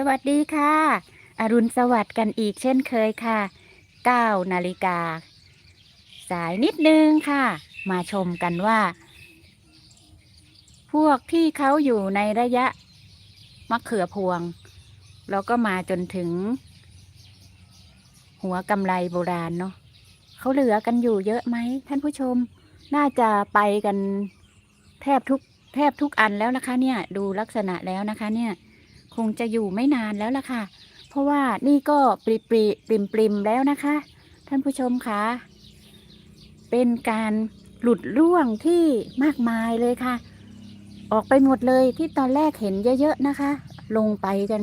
สวัสดีค่ะ อรุณสวัสดิ์กันอีกเช่นเคยค่ะ 9 นาฬิกา สายนิดนึงค่ะ มาชมกันว่า พวกที่เขาอยู่ในระยะมะเขือพวง แล้วก็มาจนถึง หัวกำไรโบราณเนาะเขาเหลือกันอยู่เยอะไหมท่านผู้ชม น่าจะไปกันแทบทุกแทบทุกอันแล้วนะคะเนี่ย ดูลักษณะแล้วนะคะเนี่ย คงจะอยู่ไม่นานแล้วล่ะค่ะ เพราะว่านี่ก็ปริปริปริมปริมแล้วนะคะ ท่านผู้ชมคะเป็นการหลุดร่วงที่มากมายเลยค่ะ ออกไปหมดเลยที่ตอนแรกเห็นเยอะๆนะคะ ลงไปกัน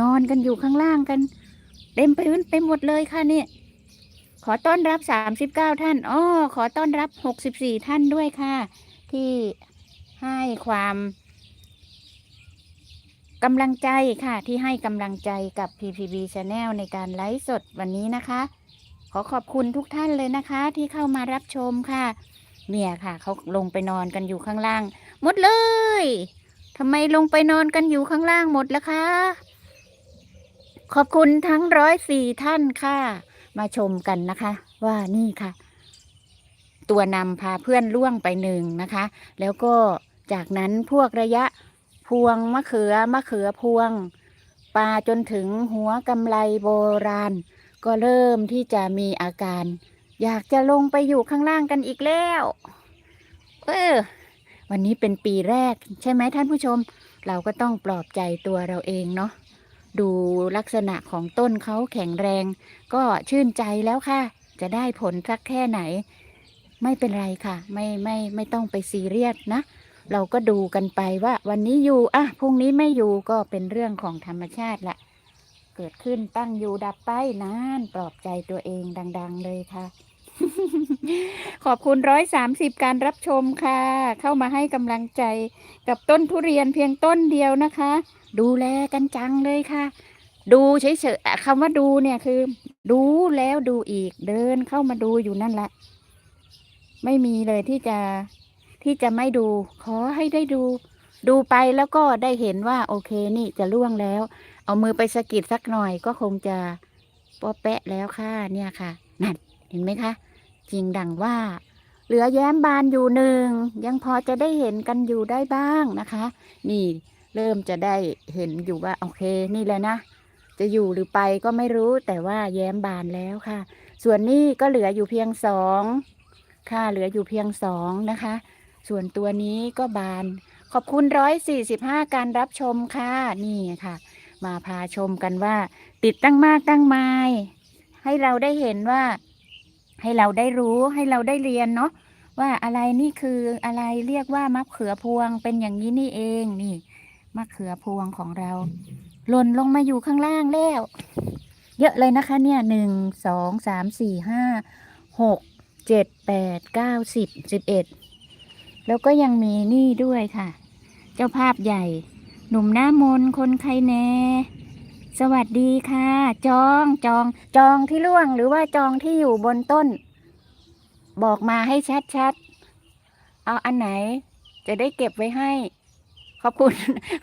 นอนกันอยู่ข้างล่างกัน เต็มพื้นไปหมดเลยค่ะเนี่ยขอต้อนรับ 39 ท่านอ้อขอต้อนรับ 64 ท่านด้วยค่ะ ที่ให้ความ กำลังใจค่ะที่ให้กำลังใจกับ PPB Channel ในการไลฟ์สดวันนี้นะคะ ขอขอบคุณทุกท่านเลยนะคะที่เข้ามารับชมค่ะ เนี่ยค่ะเขาลงไปนอนกันอยู่ข้างล่าง หมดเลยทำไมลงไปนอนกันอยู่ข้างล่างหมดล่ะคะ ขอบคุณทั้งร้อยสี่ท่านค่ะ มาชมกันนะคะ ว่านี่ค่ะ ตัวนำพาเพื่อนล่วงไปหนึ่งนะคะ แล้วก็จากนั้นพวกระยะ พวงมะเขือมะเขือพวงปลาจนถึงหัวกำไลโบราณ ก็เริ่มที่จะมีอาการ อยากจะลงไปอยู่ข้างล่างกันอีกแล้ว เออ วันนี้เป็นปีแรก ใช่ไหมท่านผู้ชม เราก็ต้องปลอบใจตัวเราเองเนาะดูลักษณะของต้นเขาแข็งแรง ก็ชื่นใจแล้วค่ะ จะได้ผลสักแค่ไหน ไม่เป็นไรค่ะ ไม่ไม่ไม่ต้องไปซีเรียสนะ เราก็ดูกันไปว่าวันนี้อยู่อะพรุ่งนี้ไม่อยู่ก็เป็นเรื่องของธรรมชาติละเกิดขึ้นตั้งอยู่ดับไปนานปลอบใจตัวเองดัง ๆ เลยค่ะ ขอบคุณร้อยสามสิบการรับชมค่ะ เข้ามาให้กำลังใจกับต้นทุเรียนเพียงต้นเดียวนะคะ ดูแลกันจังเลยค่ะ ดูเฉยๆคำว่าดูเนี่ยคือ ดูแล้วดูอีกเดินเข้ามาดูอยู่นั่นแหละ ไม่มีเลยที่จะ ที่จะไม่ดู ขอให้ได้ดู ดูไปแล้วก็ได้เห็นว่าโอเคนี่จะล่วงแล้ว เอามือไปสะกิดสักหน่อยก็คงจะปอแปะแล้วค่ะเนี่ยค่ะ นั่นเห็นไหมคะ จริงดังว่า เหลือแย้มบานอยู่หนึ่ง ยังพอจะได้เห็นกันอยู่ได้บ้างนะคะ นี่เริ่มจะได้เห็นอยู่ว่าโอเคนี่แหละนะ จะอยู่หรือไปก็ไม่รู้แต่ว่าแย้มบานแล้วค่ะ ส่วนนี้ก็เหลืออยู่เพียงสองค่ะเหลืออยู่เพียงสองนะคะ ส่วนตัวนี้ก็บาน ขอบคุณร้อยสี่สิบห้าการรับชมค่ะนี่ค่ะ มาพาชมกันว่า ติดตั้งมากตั้งไม้ให้เราได้เห็นว่า ให้เราได้รู้ให้เราได้เรียนเนาะว่าอะไรนี่คืออะไรเรียกว่ามะเขือพวงเป็นอย่างนี้นี่เองนี่มะเขือพวงของเรา หล่นลงมาอยู่ข้างล่างแล้ว เยอะเลยนะคะ เนี่ยหนึ่งสองสามสี่ห้าหกเจ็ดแปดเก้าสิบสิบเอ็ด แล้วก็ยังมีนี่ด้วยค่ะ เจ้าภาพใหญ่ หนุ่มหน้ามนคนใครแน่สวัสดีค่ะ จองจอง จองที่ล่วงหรือว่าจองที่อยู่บนต้น บอกมาให้ชัดๆ เอาอันไหน จะได้เก็บไว้ให้ ขอบคุณ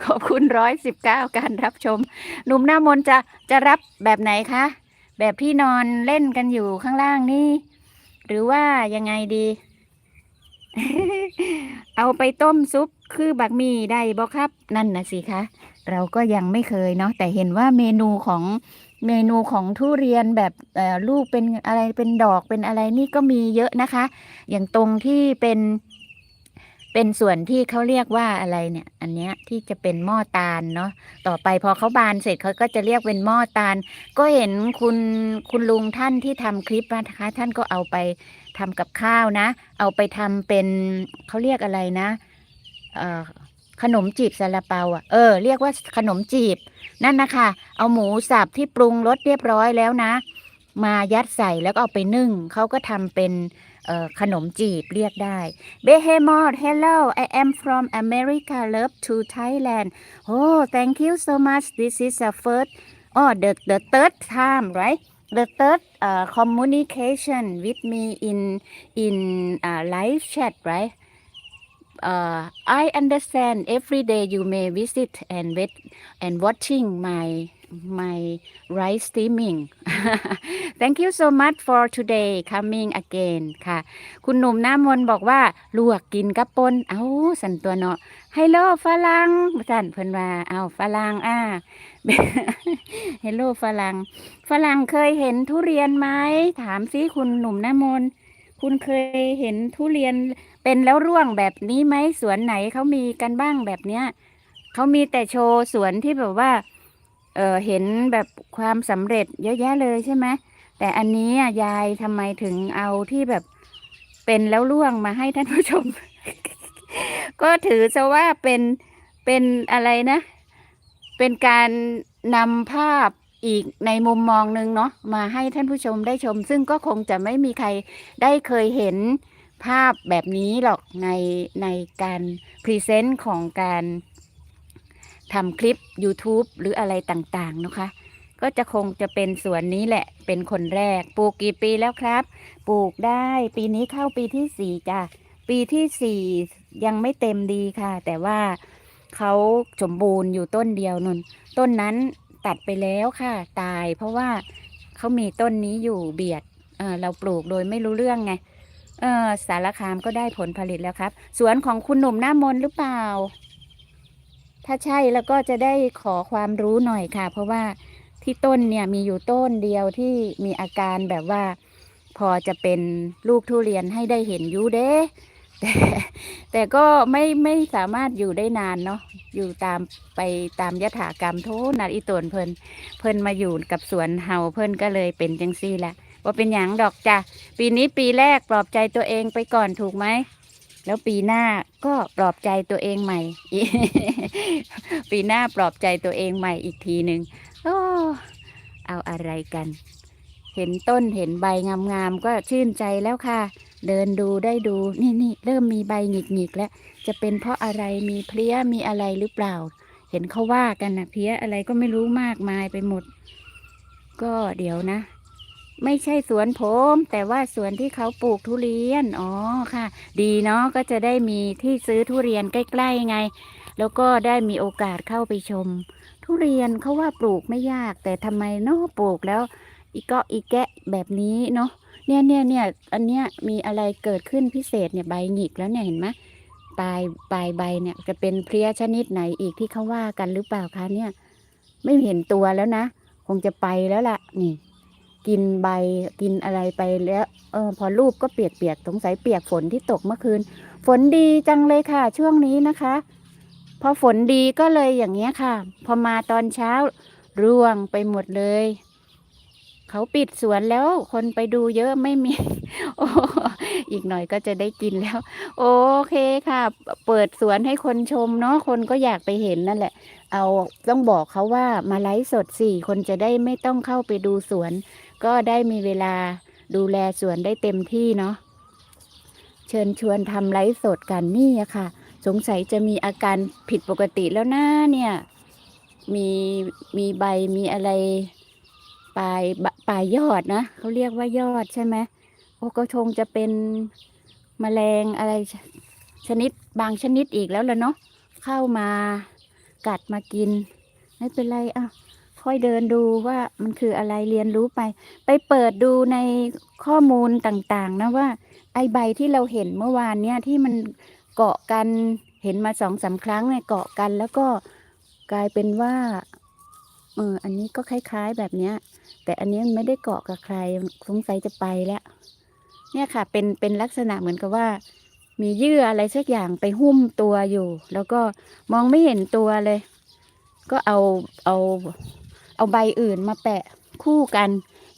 ขอบคุณร้อยสิบเก้าการรับชม หนุ่มหน้ามนจะจะรับแบบไหนคะ แบบพี่นอนเล่นกันอยู่ข้างล่างนี่ หรือว่ายังไงดี เอาไปต้มซุปคือบักหมี่ได้บ่ครับ นั่นนะสิคะ เราก็ยังไม่เคยเนาะแต่เห็นว่าเมนูของเมนูของทุเรียนแบบลูกเป็นอะไรเป็นดอกเป็นอะไรนี่ก็มีเยอะนะคะ อย่างตรงที่เป็น เป็นส่วนที่เขาเรียกว่าอะไรเนี่ย อันเนี้ยที่จะเป็นหม้อตาลเนาะต่อไปพอเขาบานเสร็จเขาก็จะเรียกเป็นหม้อตาล ก็เห็นคุณคุณลุงท่านที่ทำคลิปนะคะ ท่านก็เอาไปทำกับข้าวนะ เอาไปทำเป็นเขาเรียกอะไรนะเอ่อขนมจีบซาลาเปาอะเออเรียกว่าขนมจีบนั่นนะคะ เอาหมูสับที่ปรุงรสเรียบร้อยแล้วนะ มายัดใส่แล้วก็เอาไปนึ่งเขาก็ทำเป็น ขนมจีบเรียกได้ Behemoth hello I am from America love to Thailand oh thank you so much this is the first oh the the third time right the third uh, communication with me in in uh, live chat right uh, I understand every day you may visit and wait and watching my my live steaming thank you so much for today coming again ค่ะ คุณหนุ่มหน้ามนบอกว่า ลวกกินกับปนเอาสันตัวเนาะฮัลโหลฝรั่งสันเพิ่นว่าเอาฝรั่งอ่าฮัลโหลฝรั่งฝรั่งเคยเห็นทุเรียนไหมถามสิคุณหนุ่มหน้ามน คุณเคยเห็นทุเรียนเป็นแล้วร่วงแบบนี้ไหมสวนไหนเขามีกันบ้างแบบเนี้ยเขามีแต่โชว์สวนที่แบบว่า เเห็นแบบความสำเร็จเยอะแยะเลยใช่ไหมแต่อันนี้อะยายทำไมถึงเอาที่แบบเป็นแล้วร่วงมาให้ท่านผู้ชม ก็ถือซะว่าเป็นเป็นอะไรนะ เป็นการนำภาพอีกในมุมมองหนึ่งเนาะมาให้ท่านผู้ชมได้ชม ซึ่งก็คงจะไม่มีใครได้เคยเห็นภาพแบบนี้หรอกในในการพรีเซนต์ของการ ทำคลิป YouTube หรืออะไรต่างๆนะคะ ก็จะคงจะเป็นสวนนี้แหละเป็นคนแรก ปลูกกี่ปีแล้วครับ ปลูกได้ปีนี้เข้าปีที่สี่จ้ะปีที่สี่ยังไม่เต็มดีค่ะ แต่ว่าเขาสมบูรณ์อยู่ต้นเดียวนนต้นนั้นตัดไปแล้วค่ะ ตายเพราะว่าเขามีต้นนี้อยู่เบียดเเราปลูกโดยไม่รู้เรื่องไงสารคามก็ได้ผลผลิตแล้วครับ สวนของคุณหนุ่มหน้ามนหรือเปล่า ถ้าใช่แล้วก็จะได้ขอความรู้หน่อยค่ะ เพราะว่าที่ต้นเนี่ยมีอยู่ต้นเดียวที่มีอาการแบบว่า พอจะเป็นลูกทุเรียนให้ได้เห็นยูเด้แต่แต่ก็ไม่ไม่สามารถอยู่ได้นานเนาะอยู่ตามไปตามยถากรรมโทษนัดอีตวนเพิ่นเพิ่นมาอยู่กับสวนเฮาเพิ่นก็เลยเป็นจังซี่แหละว่าเป็นหยังดอกจ้ะปีนี้ปีแรกปลอบใจตัวเองไปก่อนถูกไหม แล้วปีหน้าก็ปลอบใจตัวเองใหม่ ปีหน้าปลอบใจตัวเองใหม่อีกทีหนึ่งโอ้เอาอะไรกัน เห็นต้นเห็นใบงามๆก็ชื่นใจแล้วค่ะ เดินดูได้ดูนี่นี่เริ่มมีใบหงิกหงิกๆแล้ว จะเป็นเพราะอะไรมีเพลี้ยมีอะไรหรือเปล่า เห็นเขาว่ากันนะเพลี้ยอะไรก็ไม่รู้มากมายไปหมด ก็เดี๋ยวนะ ไม่ใช่สวนผม แต่ว่าสวนที่เขาปลูกทุเรียน อ๋อค่ะ ดีเนาะก็จะได้มีที่ซื้อทุเรียนใกล้ๆไง แล้วก็ได้มีโอกาสเข้าไปชม ทุเรียนเขาว่าปลูกไม่ยาก แต่ทำไมเนาะปลูกแล้ว อีเกาะอีแกะแบบนี้เนาะเนี่ยเนี่ยเนี่ยอันเนี้ยมีอะไรเกิดขึ้นพิเศษเนี่ยใบหงิกแล้วเนี่ยเห็นไหมปลายปลายใบเนี่ยจะเป็นเพลี้ยชนิดไหนอีกที่เขาว่ากันหรือเปล่าคะเนี่ย ไม่เห็นตัวแล้วนะ คงจะไปแล้วล่ะนี่ กินใบกินอะไรไปแล้วเออพอรูปก็เปียกๆสงสัยเปียกฝนที่ตกเมื่อคืน ฝนดีจังเลยค่ะ ช่วงนี้นะคะ พอฝนดีก็เลยอย่างเงี้ยค่ะ พอมาตอนเช้าร่วงไปหมดเลย เขาปิดสวนแล้วคนไปดูเยอะไม่มี โอ้อีกหน่อยก็จะได้กินแล้ว โอเคค่ะ เปิดสวนให้คนชมเนาะคนก็อยากไปเห็นนั่นแหละ เอาต้องบอกเขาว่ามาไลฟ์สดสี่คนจะได้ไม่ต้องเข้าไปดูสวน ก็ได้มีเวลาดูแลสวนได้เต็มที่เนาะเชิญชวนทำไลฟ์สดกันนี่ค่ะ สงสัยจะมีอาการผิดปกติแล้วนะเนี่ย มีมีใบมีอะไรปลายปลายยอดนะเขาเรียกว่ายอดใช่ไหมโอ้ก็คงจะเป็นแมลงอะไรชชนิดบางชนิดอีกแล้วล่ะเนาะเข้ามากัดมากิน ไม่เป็นไรอะ ค่อยเดินดูว่ามันคืออะไรเรียนรู้ไป ไปเปิดดูในข้อมูลต่างๆ นะว่า ไอใบที่เราเห็นเมื่อวานเนี่ยที่มันเกาะกันเห็นมาสองสามครั้งเนี่ยเกาะกันแล้วก็กลายเป็นว่าเอออันนี้ก็คล้ายๆแบบเนี้ย แต่อันนี้ไม่ได้เกาะกับใครสงสัยจะไปแล้ว เนี่ยค่ะเป็นเป็นลักษณะเหมือนกับว่า มีเยื่ออะไรสักอย่างไปหุ้มตัวอยู่ แล้วก็มองไม่เห็นตัวเลย ก็เอาเอา เอาใบอื่นมาแปะคู่กัน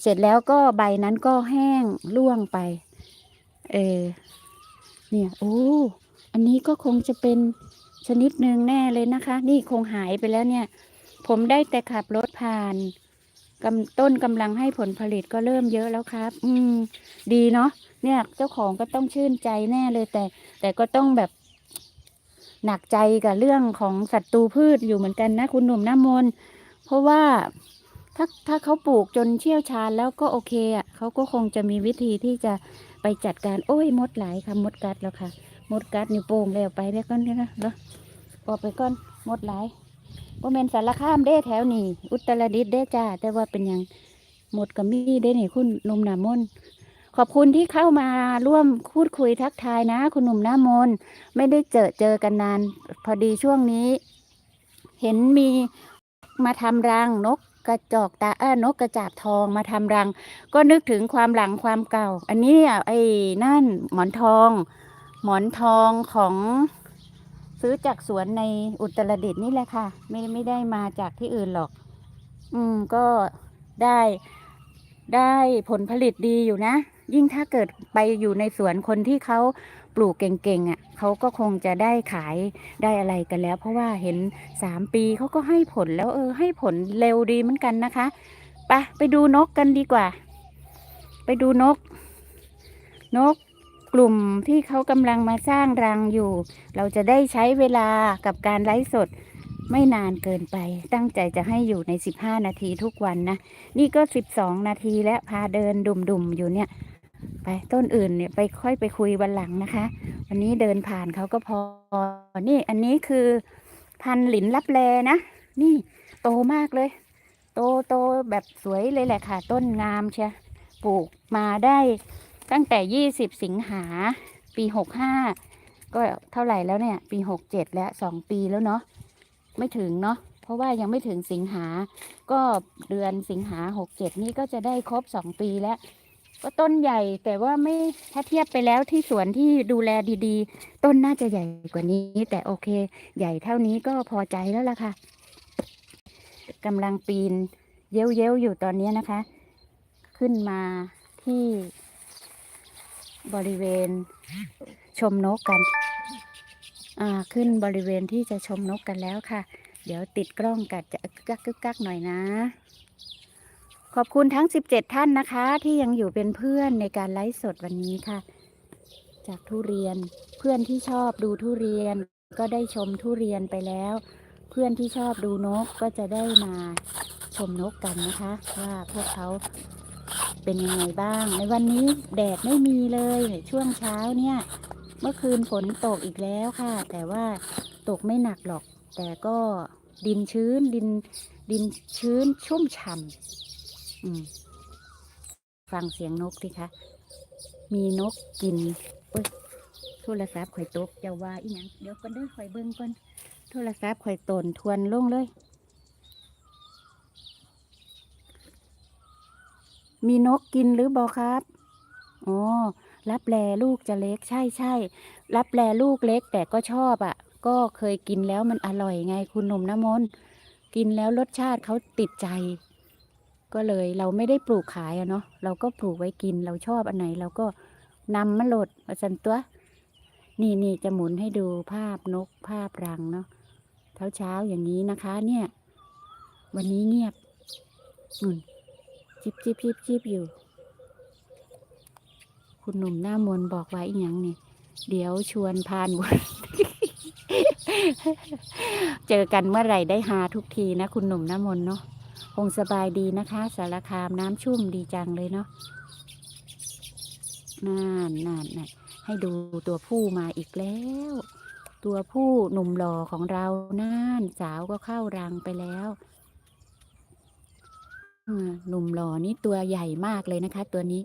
เสร็จแล้วก็ใบนั้นก็แห้งร่วงไป เออเนี่ยโอ้อันนี้ก็คงจะเป็นชนิดหนึ่งแน่เลยนะคะ นี่คงหายไปแล้วเนี่ย ผมได้แต่ขับรถผ่านกำต้นกำลังให้ผลผลิตก็เริ่มเยอะแล้วครับ อืม ดีเนาะเนี่ยเจ้าของก็ต้องชื่นใจแน่เลยแต่ แต่ก็ต้องแบบ หนักใจกับเรื่องของศัตรูพืชอยู่เหมือนกันนะ คุณหนุ่มน้ามนต์ เพราะว่าถ้าถ้าเขาปลูกจนเชี่ยวชาญแล้วก็โอเคอะเขาก็คงจะมีวิธีที่จะไปจัดการโอ้ยมดหลายค่ะมดกัดแล้วค่ะหมดกัดนิ้วโป้งแล้วไปแล้วก่อนเด้นะเด้อออกไปก่อนหมดหลายบ่แม่นสารคามเด้แถวนี้อุตรดิตถ์เด้จ้าแต่ว่าเป็นหยังหมดก็มีเด้นี่คุณนุ่มหนามนขอบคุณที่เข้ามาร่วมพูดคุยทักทายนะ คุณหนุ่มหน้ามนไม่ได้เจอเจอกันนาน พอดีช่วงนี้ เห็นมี มาทำรังนกกระจอกตาเออนกกระจาบทองมาทำรัง ก็นึกถึงความหลังความเก่า อันนี้ไอ้นั่นหมอนทอง หมอนทองของซื้อจากสวนในอุตรดิตถ์นี่แหละค่ะ ไม่ไม่ได้มาจากที่อื่นหรอก อืมก็ได้ได้ผลผลิตดีอยู่นะ ยิ่งถ้าเกิดไปอยู่ในสวนคนที่เขา ปลูกเก่งๆอะเขาก็คงจะได้ขายได้อะไรกันแล้ว เพราะว่าเห็นสามปีเขาก็ให้ผลแล้วเออให้ผลเร็วดีเหมือนกันนะคะไปไปดูนกกันดีกว่า ไปดูนก นกกลุ่มที่เขากำลังมาสร้างรังอยู่ เราจะได้ใช้เวลากับการไลฟ์สดไม่นานเกินไป ตั้งใจจะให้อยู่ใน 15 นาทีทุกวันนะ นี่ก็ 12 นาทีแล้วพาเดินดุ่มๆอยู่เนี่ย ไปต้นอื่นเนี่ยไปค่อยไปคุยวันหลังนะคะ วันนี้เดินผ่านเขาก็พอ นี่อันนี้คือพันหลินลับแลนะ นี่โตมากเลย โตโตแบบสวยเลยแหละค่ะ ต้นงามเชียปลูกมาได้ตั้งแต่20สิงหาปี65ก็เท่าไหร่แล้วเนี่ย ปี67แล้ว2ปีแล้วเนาะไม่ถึงเนาะเพราะว่ายังไม่ถึงสิงหา ก็เดือนสิงหา67นี่ก็จะได้ครบ2ปีแล้ว ก็ต้นใหญ่แต่ว่าไม่ถ้าเทียบไปแล้วที่สวนที่ดูแลดีๆ ต้นน่าจะใหญ่กว่านี้ แต่โอเค ใหญ่เท่านี้ก็พอใจแล้วล่ะค่ะกำลังปีนเย้ยวๆอยู่ตอนนี้นะคะ ขึ้นมาที่บริเวณชมนกกัน อ่าขึ้นบริเวณที่จะชมนกกันแล้วค่ะ เดี๋ยวติดกล้องกัดจะกักกึกกักหน่อยนะ ขอบคุณทั้ง 17 ท่านนะคะ ที่ยังอยู่เป็นเพื่อนในการไลฟ์สดวันนี้ค่ะ จากทุเรียนเพื่อนที่ชอบดูทุเรียนก็ได้ชมทุเรียนไปแล้ว เพื่อนที่ชอบดูนกก็จะได้มาชมนกกันนะคะ ว่าพวกเขาเป็นยังไงบ้าง ในวันนี้แดดไม่มีเลยช่วงเช้าเนี่ย เมื่อคืนฝนตกอีกแล้วค่ะ แต่ว่าตกไม่หนักหรอก แต่ก็ดินชื้นดินดินชื้นชุ่มฉ่ำ ฟังเสียงนกดิคะ มีนกกินเอ้ยโทรศัพท์ข่อยตกจะว่าอีหยังเดี๋ยวก่อนเด้อข่อยเบิ่งก่อนโทรศัพท์ข่อยตนทวนลงเลย มีนกกินหรือบอครับอ๋อรับแลลูกจะเล็กใช่ใช่รับแลลูกเล็กแต่ก็ชอบอะ่ะ ก็เคยกินแล้วมันอร่อยไงคุณหนุ่มน้ำมนกินแล้วรสชาติเขาติดใจ ก็เลยเราไม่ได้ปลูกขายอะเนาะเราก็ปลูกไว้กินเราชอบอันไหนเราก็นำมาโหลดมาสันตัว นี่นี่จะหมุนให้ดูภาพนกภาพรังเนาะเช้าเช้าอย่างนี้นะคะ เนี่ย วันนี้เงียบนุ่นจิบจิบจิบจิบอยู่ คุณหนุ่มหน้ามนบอกไว้อีกอย่างนี่เดี๋ยวชวนพานบุญเจอกันเมื่อไหร่ได้หาทุกทีนะ คุณหนุ่มหน้ามนเนาะ งสบายดีนะคะ สารคามน้ำชุ่มดีจังเลยเนาะน่านน่านน่ะให้ดูตัวผู้มาอีกแล้ว ตัวผู้หนุ่มหล่อของเราน่านสาวก็เข้ารังไปแล้วหนุ่มหล่อนี่ตัวใหญ่มากเลยนะคะ ตัวนี้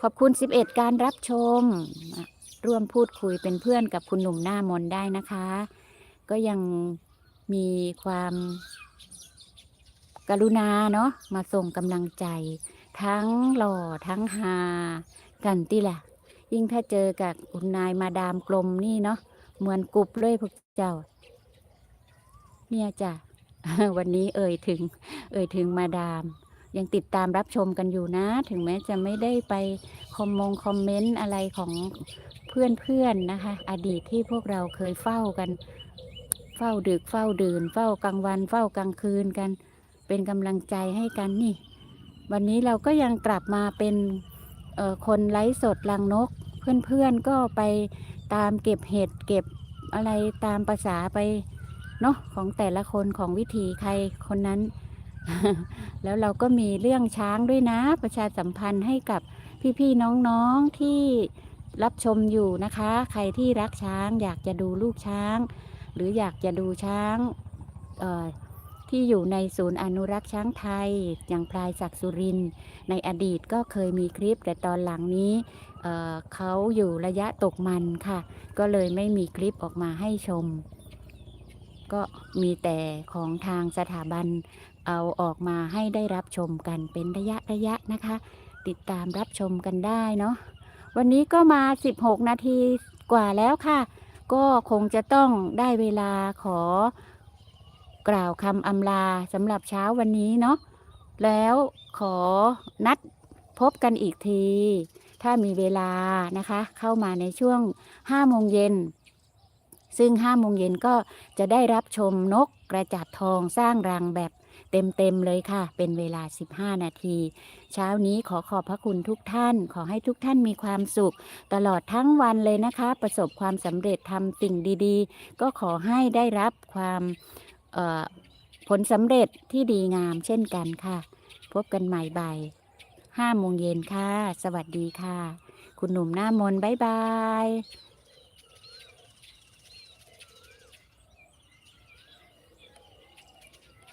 ขอบคุณ 11 การรับชม ร่วมพูดคุยเป็นเพื่อนกับคุณหนุ่มหน้ามนได้นะคะ ก็ยังมีความ กรุณาเนาะมาส่งกำลังใจ ทั้งหล่อทั้งฮากันติแหละ ยิ่งถ้าเจอกับคุณนายมาดามกลมนี่เนาะเหมือนกรุบเลยพวกเจ้า เนี่ยจ้ะวันนี้เอ่ยถึง เอ่ยถึงมาดาม ยังติดตามรับชมกันอยู่นะ ถึงแม้จะไม่ได้ไปคอมมงคอมเมนต์อะไรของเพื่อนๆนะคะ อดีตที่พวกเราเคยเฝ้ากัน เฝ้าดึกเฝ้าดื่น เฝ้ากลางวัน เฝ้ากลางคืนกัน เป็นกำลังใจให้กันนี่ วันนี้เราก็ยังกลับมาเป็นคนไลฟ์สดลังนก เพื่อนๆก็ไปตามเก็บเห็ดเก็บอะไรตามภาษาไปเนาะของแต่ละคนของวิถีใครคนนั้น แล้วเราก็มีเรื่องช้างด้วยนะ ประชาสัมพันธ์ให้กับพี่ๆน้องๆที่รับชมอยู่นะคะ ใครที่รักช้าง อยากจะดูลูกช้าง หรืออยากจะดูช้างเอ่อ ที่อยู่ในศูนย์อนุรักษ์ช้างไทย อย่างพลายศักดิ์สุรินในอดีตก็เคยมีคลิป แต่ตอนหลังนี้เเขาอยู่ระยะตกมันค่ะ ก็เลยไม่มีคลิปออกมาให้ชม ก็มีแต่ของทางสถาบันเอาออกมาให้ได้รับชมกันเป็นระยะระยะนะคะ ติดตามรับชมกันได้เนาะวันนี้ก็มา 16 นาทีกว่าแล้วค่ะ ก็คงจะต้องได้เวลาขอ กล่าวคำอำลาสำหรับเช้าวันนี้เนาะแล้วขอนัดพบกันอีกที ถ้ามีเวลานะคะ เข้ามาในช่วง5โมงเย็นซึ่ง5โมงเย็นก็จะได้รับชมนกกระจาบทองสร้างรังแบบเต็มๆเลยค่ะ เป็นเวลา 15 นาที เช้านี้ขอขอบพระคุณทุกท่าน ขอให้ทุกท่านมีความสุข ตลอดทั้งวันเลยนะคะ ประสบความสำเร็จทำสิ่งดีๆ ก็ขอให้ได้รับความ ผลสำเร็จที่ดีงามเช่นกันค่ะ พบกันใหม่บ่าย5โมงเย็นค่ะ สวัสดีค่ะ คุณหนุ่มหน้ามนบ๊ายบาย